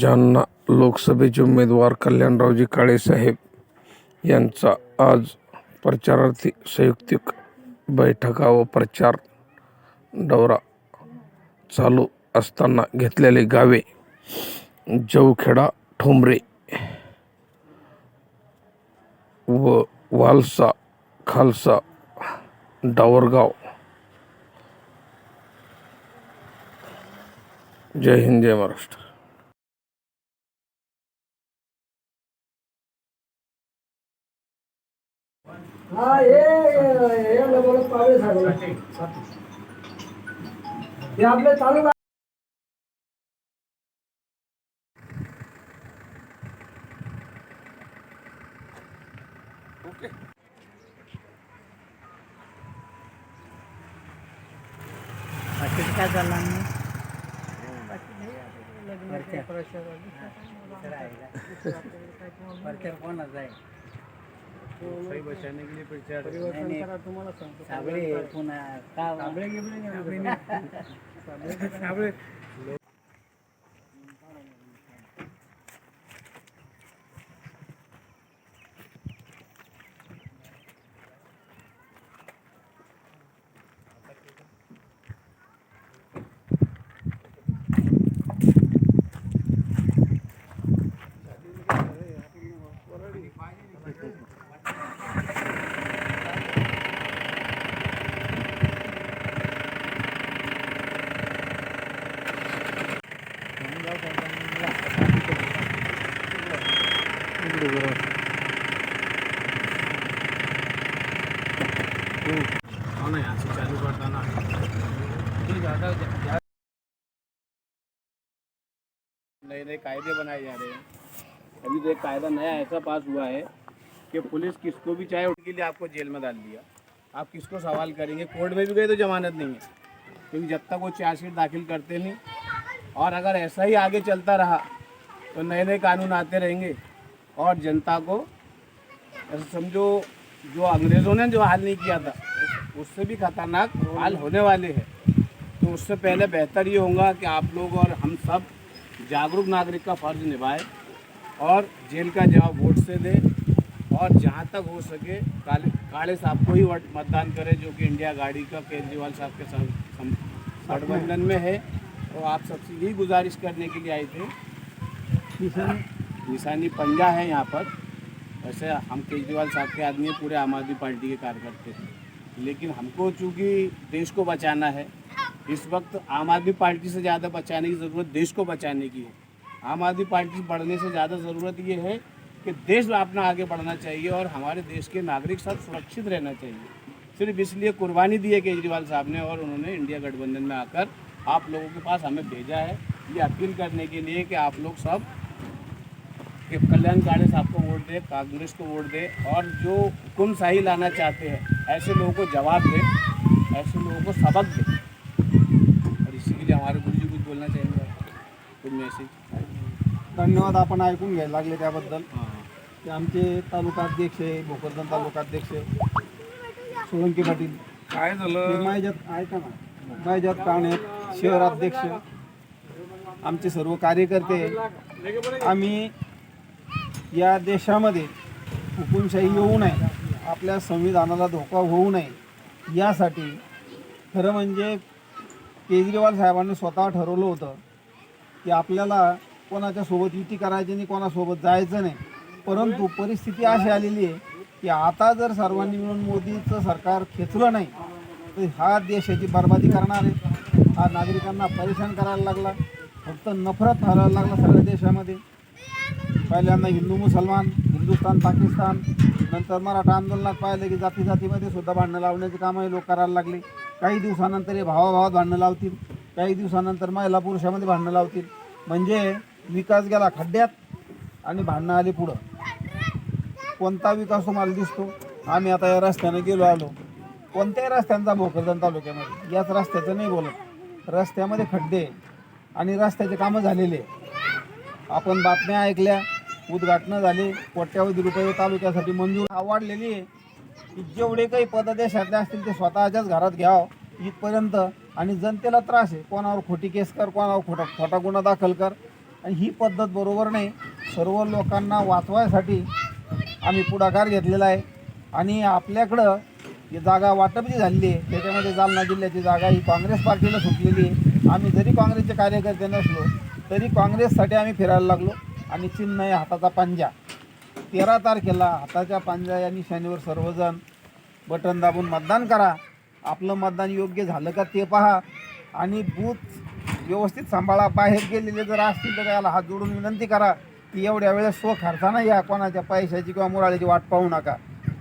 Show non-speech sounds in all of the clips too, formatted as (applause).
जालना लोकसभेचे उमेदवार कल्याणरावजी काळेसाहेब यांचा आज प्रचारार्थी संयुक्तिक बैठका व प्रचार दौरा चालू असताना घेतलेले गावे जवखेडा ठोंबरे व वालसा खालसा डावरगाव. जय हिंद जय महाराष्ट्र. हा हे हे डबल पावे सांगला हे आपले चालू (laughs) आहे. बाकीचं काय चाललं नाही प्रचार कोणाचा आहे नाही, नाही. साबळे पुन्हा नए नए कायदे बनाए जा रहे हैं। अभी तो एक कायदा नया ऐसा पास हुआ है कि पुलिस किसको भी चाहे उसके लिए आपको जेल में डाल दिया। आप किसको सवाल करेंगे? कोर्ट में भी गए तो जमानत नहीं है। क्योंकि जब तक वो चार्जशीट दाखिल करते नहीं, और अगर ऐसा ही आगे चलता रहा तो नए नए कानून आते रहेंगे। और जनता को समझो, जो अंग्रेज़ों ने जो हाल नहीं किया था, उससे भी खतरनाक हाल होने वाले हैं। तो उससे पहले बेहतर ये होगा कि आप लोग और हम सब जागरूक नागरिक का फ़र्ज़ निभाएँ और जेल का जवाब वोट से दें और जहाँ तक हो सके काले काले साहब को ही वोट मतदान करें, जो कि इंडिया गाड़ी का केजरीवाल साहब के गठबंधन में है। तो आप सबसे यही गुजारिश करने के लिए आए थे। निशानी पंजा है यहाँ पर। वैसे हम केजरीवाल साहब के आदमी पूरे आम आदमी पार्टी के कार्यकर्ते हैं। लेकिन हमको चूँकि देश को बचाना है, इस वक्त आम आदमी पार्टी से ज़्यादा बचाने की ज़रूरत देश को बचाने की है। आम आदमी पार्टी बढ़ने से ज़्यादा ज़रूरत ये है कि देश अपना आगे बढ़ना चाहिए और हमारे देश के नागरिक सब सुरक्षित रहना चाहिए। सिर्फ़ इसलिए कुर्बानी दी है केजरीवाल साहब ने और उन्होंने इंडिया गठबंधन में आकर आप लोगों के पास हमें भेजा है। ये अपील करने के लिए कि आप लोग सब कि कल्याण काले साहब को वोट दे कांग्रेस को वोट दे और जो हुकुम शाही लाना चाहते हैं ऐसे लोगों को जवाब दे ऐसे लोगों को सबक दे। और इसी के लिए हमारे गुरु जी कुछ बोलना चाहेंगे? कुछ मैसेज धन्यवाद आपण ऐकून घ्यायला लागले त्याबद्दल. ते आमचे तालुकाध्यक्ष आहे भोकरदन तालुकाध्यक्ष सोळंकी पाटील. काय हे मायजात ऐका ना मायजात काणे शहराध्यक्ष. आमचे सर्व कार्यकर्ते. आम्ही या देशामध्ये हुकुमशाही येऊ नये आपल्या संविधानाला धोका होऊ नये यासाठी खरं म्हणजे केजरीवाल साहेबांनी स्वतः ठरवलं होतं की आपल्याला कोणाच्यासोबत युती करायची नाही कोणासोबत जायचं नाही. परंतु परिस्थिती अशी आलेली आहे की आता जर सर्वांनी मिळून मोदीचं सरकार खेचलं नाही तर हा देशाची बर्बादी करणार आहे. हा नागरिकांना परेशान करायला लागला फक्त नफरत व्हायला लागला सगळ्या देशामध्ये. पहिल्यांदा हिंदू मुसलमान हिंदुस्थान पाकिस्तान नंतर मराठा आंदोलनात पाहिलं की जाती जातीमध्ये सुद्धा भांडणं लावण्याची कामं हे लोक करायला लागले. काही दिवसानंतर हे भावाभावात भांडणं लावतील. काही दिवसानंतर महिला पुरुषामध्ये भांडणं लावतील. म्हणजे विकास गेला खड्ड्यात आणि भांडणं आली पुढं. कोणता विकास तुम्हाला दिसतो? आम्ही आता या रस्त्याने गेलो आलो. कोणत्याही रस्त्यांचा भोकरदन तालुक्यामध्ये. याच रस्त्याचं नाही बोलत. रस्त्यामध्ये खड्डे आणि रस्त्याचे कामं झालेले. आहे. आपण बातम्या ऐकल्या उद्घाटनं झाले कोट्यावधी रुपये तालुक्यासाठी मंजूर. वाढलेली आहे की जेवढे काही पददेशातले असतील ते स्वतःच्याच घरात घ्यावं इथपर्यंत. आणि जनतेला त्रास आहे. कोणावर खोटी केस कर कोणावर खोटा खोटा गुन्हा दाखल कर. आणि ही पद्धत बरोबर नाही. सर्व लोकांना वाचवायसाठी आम्ही पुढाकार घेतलेला आहे. आणि आपल्याकडं ही जागा वाटप जी झालेली आहे त्याच्यामध्ये जालना जिल्ह्याची जागा ही काँग्रेस पार्टीला सुटलेली आहे. आम्ही जरी काँग्रेसचे कार्यकर्ते नसलो तरी काँग्रेससाठी आम्ही फिरायला लागलो आणि चिन्ह आहे हाताचा पंजा. तेरा तारखेला हाताच्या पंजा या निशाणीवर सर्वजण बटन दाबून मतदान करा. आपलं मतदान योग्य झालं का ते पहा. आणि बूथ व्यवस्थित सांभाळा. बाहेर गेलेले जर असतील तर त्याला हात जोडून विनंती करा की एवढ्या वेळेस स्व खर्चानं या कोणाच्या पैशाची किंवा मुराळीची वाट पाहू नका.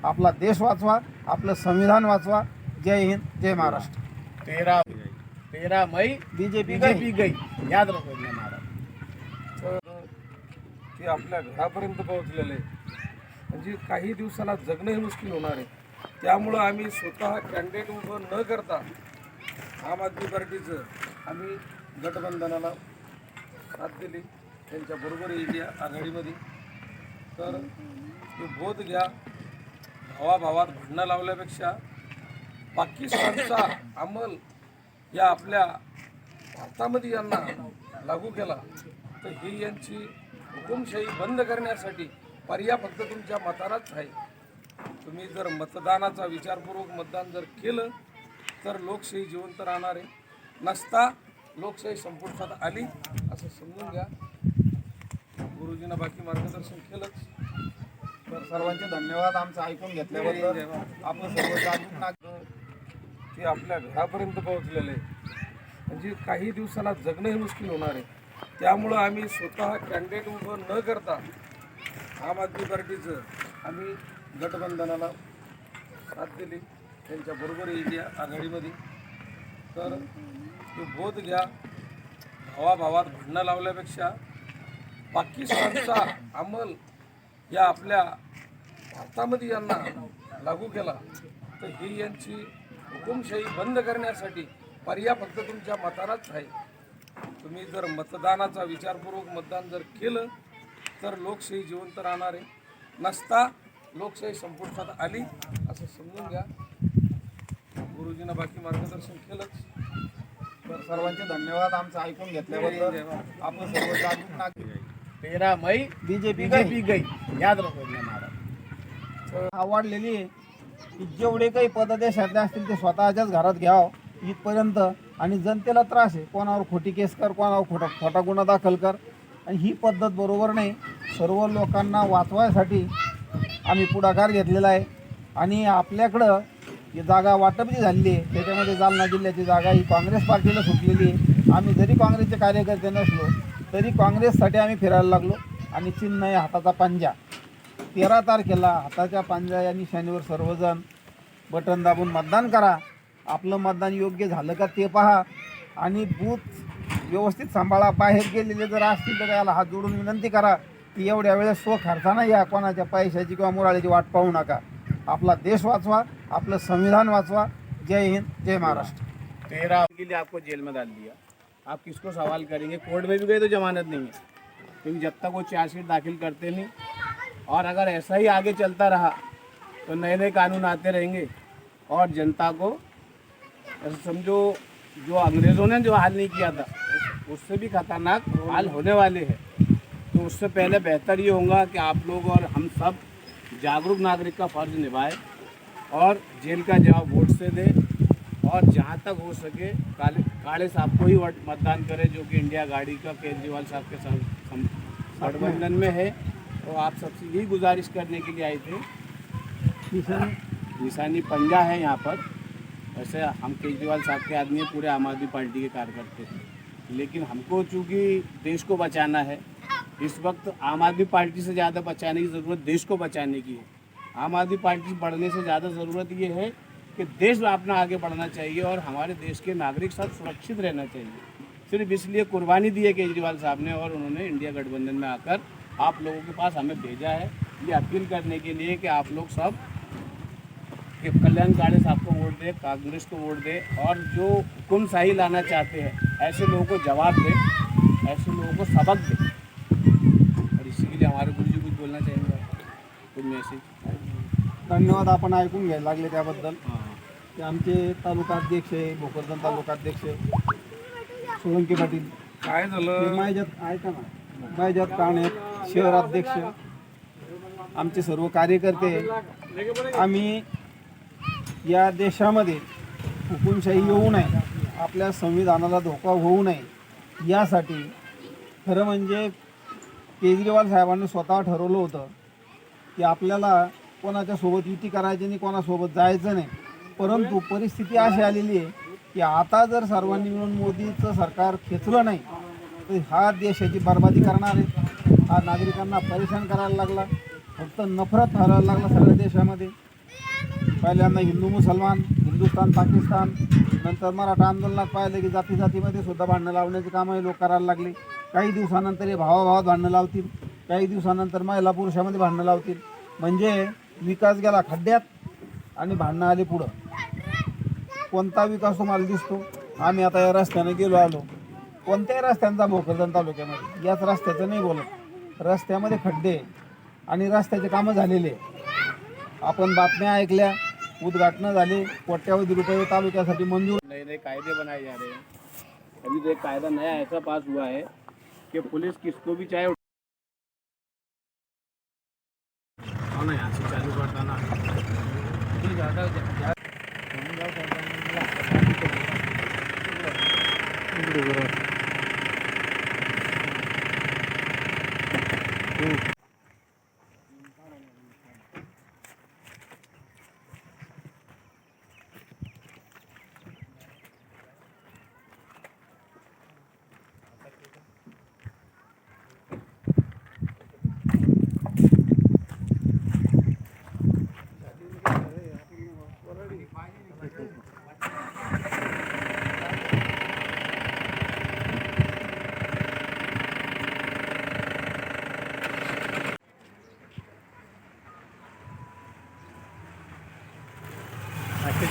आपला देश वाचवा आपलं संविधान वाचवा. जय हिंद जय महाराष्ट्र. तेरह तेरह मई बीजेपी गई. याद रखो ते आपल्या घरापर्यंत पोहोचलेलं. आहे म्हणजे काही दिवसाला जगणंही मुश्किल होणार आहे. त्यामुळं आम्ही स्वतः कॅन्डिडेट उभं न करता आम आदमी पार्टीचं आम्ही गटबंधनाला साथ दिली. त्यांच्याबरोबर इंडिया आघाडीमध्ये. तर ते बोध घ्या. भावाभावात भांडणं लावल्यापेक्षा पाकिस्तानचा अंमल या आपल्या भारतामध्ये यांना लागू केला तर ही यांची हुकुमशाही बंद करण्यासाठी पर्याय फक्त तुमच्या मतालाच आहे. तुम्ही जर मतदानाचा विचारपूर्वक मतदान जर केलं तर लोकशाही जिवंत राहणार आहे. नसता लोकशाही संपुष्टात आली असं समजून घ्या. गुरुजीनं बाकी मार्गदर्शन केलंच. तर सर्वांचे धन्यवाद आमचं ऐकून घेतल्याबद्दल. आपलं सर्व जागरूक नागरिक ते आपल्या घरापर्यंत पोहोचलेलं आहे म्हणजे काही दिवसाला जगणंही मुश्किल होणार आहे. त्यामुळं आम्ही स्वतः कॅन्डिडेट उभं न करता आम आदमी पार्टीचं आम्ही गटबंधनाला साथ दिली. त्यांच्याबरोबर इंडिया आघाडीमध्ये. तर ते बोध घ्या. भावाभावात भांडणं लावल्यापेक्षा पाकिस्तानचा अंमल या आपल्या भारतामध्ये यांना लागू केला तर ही यांची हुकुमशाही बंद करण्यासाठी पर्याय फक्त तुमच्या मतालाच आहे. तुम्ही जर मतदानाचा विचारपूर्वक मतदान जर केलं तर लोकशाही जिवंत राहणार आहे. नसता लोकशाही संपुष्टात आली असं समजून घ्या. गुरुजीनं बाकी मार्गदर्शन केलंच. तर सर्वांचे धन्यवाद आमचं ऐकून घेतल्याबद्दल. आपलं सर्व जागरूक नागरिक तेरह मई बीजेपी बीजेपी गई. याद नारा आवडलेली जेवढे काही पददेशातले असतील ते स्वतःच्याच घरात घ्यावं. इथपर्यंत आणि जनतेला त्रास आहे. कोणावर खोटी केस कर कोणावर खोटा खोटा गुन्हा दाखल कर. आणि ही पद्धत बरोबर नाही. सर्व लोकांना वाचवायसाठी आम्ही पुढाकार घेतलेला आहे. आणि आपल्याकडं ही जागा वाटप जी झालेली आहे त्याच्यामध्ये जालना जिल्ह्याची जागा ही काँग्रेस पार्टीला सुटलेली आहे. आम्ही जरी काँग्रेसचे कार्यकर्ते नसलो तरी काँग्रेससाठी आम्ही फिरायला लागलो. आणि चिन्ह आहे हाताचा पांजा. तेरा तारखेला हाताच्या पांजा यांनी शनिवार सर्वजण बटन दाबून मतदान करा. आपलं मतदान योग्य झालं का ते पहा. आणि बूथ व्यवस्थित सांभाळा. बाहेर गेलेले जर असतील तर याला हात जोडून विनंती करा की एवढ्या वेळेस स्व खर्चानं या कोणाच्या पैशाची किंवा मुराळ्याची वाट पाहू नका. आपला देश वाचवा आपलं संविधान वाचवा. जय हिंद जय महाराष्ट्र. तेरा के लिए आपको जेल में डाल दिया. आप किसको सवाल करेंगे? कोर्ट में भी गए तो जमानत नहीं है। क्योंकि जब तक वो चार्जशीट दाखिल करते नहीं और अगर ऐसा ही आगे चलता रहा तो नए नए कानून आते रहेंगे और जनता को समझो जो अंग्रेज़ों ने जो हाल नहीं किया था उससे भी खतरनाक हाल होने वाले हैं। तो उससे पहले बेहतर ये होगा कि आप लोग और हम सब जागरूक नागरिक का फ़र्ज़ निभाएँ और जेल का जवाब वोट से दें और जहाँ तक हो सके काले काले साहब को ही वोट मतदान करें जो कि इंडिया गाड़ी का केजरीवाल साहब के साथ गठबंधन में है। तो आप सबसे यही गुजारिश करने के लिए आए थे। निशानी पंजा है यहाँ पर। वैसे हम केजरीवाल साहब के आदमी हैं, पूरे आम आदमी पार्टी के कार्यकर्ते हैं। लेकिन हमको चूँकि देश को बचाना है इस वक्त आम आदमी पार्टी से ज़्यादा बचाने की ज़रूरत देश को बचाने की है। आम आदमी पार्टी बढ़ने से ज़्यादा ज़रूरत ये है कि देश अपना आगे बढ़ना चाहिए और हमारे देश के नागरिक सब सुरक्षित रहना चाहिए। सिर्फ़ इसलिए कुर्बानी दी है केजरीवाल साहब ने और उन्होंने इंडिया गठबंधन में आकर आप लोगों के पास हमें भेजा है। ये अपील करने के लिए कि आप लोग सब कि कल्याण काले साहब को वोट दे कांग्रेस को वोट दे और जो हुकुम शाही लाना चाहते हैं ऐसे लोगों को जवाब दे ऐसे लोगों को सबक दे। और इसी के लिए हमारे गुरु जी कुछ बोलना चाहेंगे? कुछ मैसेज धन्यवाद आपण ऐकून घ्यायला लागले त्याबद्दल. हाँ ते आमचे तालुका अध्यक्ष आहे भोकरदन तालुका अध्यक्ष सोळंकी पाटील. काय हे झालं माझ्यात ऐका ना. बैजात काणे शहराध्यक्ष आमचे सर्व कार्यकर्ते आम्ही या देशामध्ये हुकुमशाही येऊ नये आपल्या संविधानाला धोका होऊ नये यासाठी खरं म्हणजे केजरीवाल साहेबांनी स्वतः ठरवलं होतं की आपल्याला कोणाच्या सोबत युती करायची नाही कोणासोबत जायचं नाही. परंतु परिस्थिती अशी आलेली आहे की आता जर सर्वांनी मिळून मोदीचं सरकार खेचलं नाही तर हा देशाची बर्बादी करणार आहे. हा नागरिकांना परेशान करायला लागला फक्त नफरत व्हायला लागला सगळ्या देशामध्ये. पहिल्यांदा हिंदू मुसलमान हिंदुस्थान पाकिस्तान नंतर मराठा आंदोलनात पाहिलं की जाती जातीमध्ये सुद्धा भांडणं लावण्याची कामंही लोक करायला लागले. काही दिवसानंतर हे भावाभावात भांडणं लावतील. काही दिवसानंतर महिला पुरुषामध्ये भांडणं लावतील. म्हणजे विकास गेला खड्ड्यात आणि भांडणं आले पुढं. कोणता विकास तुम्हाला दिसतो? आम्ही आता या रस्त्याने गेलो आलो. कोणत्याही रस्त्यांचा भोकरदन तालुक्यामध्ये. याच रस्त्याचं नाही बोलत. रस्त्यामध्ये खड्डे. आणि रस्त्याचे कामं झालेले. आपण बातम्या ऐकल्या. उद्घाटनं झाले. कोट्यावधी रुपये तालुक्यासाठी मंजूर. नए नए कायदे बनाए जा रहे हैं अभी तो एक कायदा नया ऐसा पास हुआ है कि पुलिस किसको भी चाहे से चालू करता ना बाकीचं काय चाललं मग वरच्या वरच्या कोणाचं आहे सही बचाने के लिए प्रचार नाही, नाही.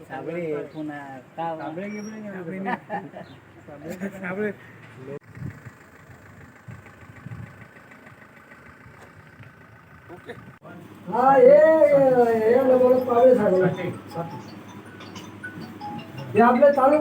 साबळे पुन्हा का हा हे आपले चालू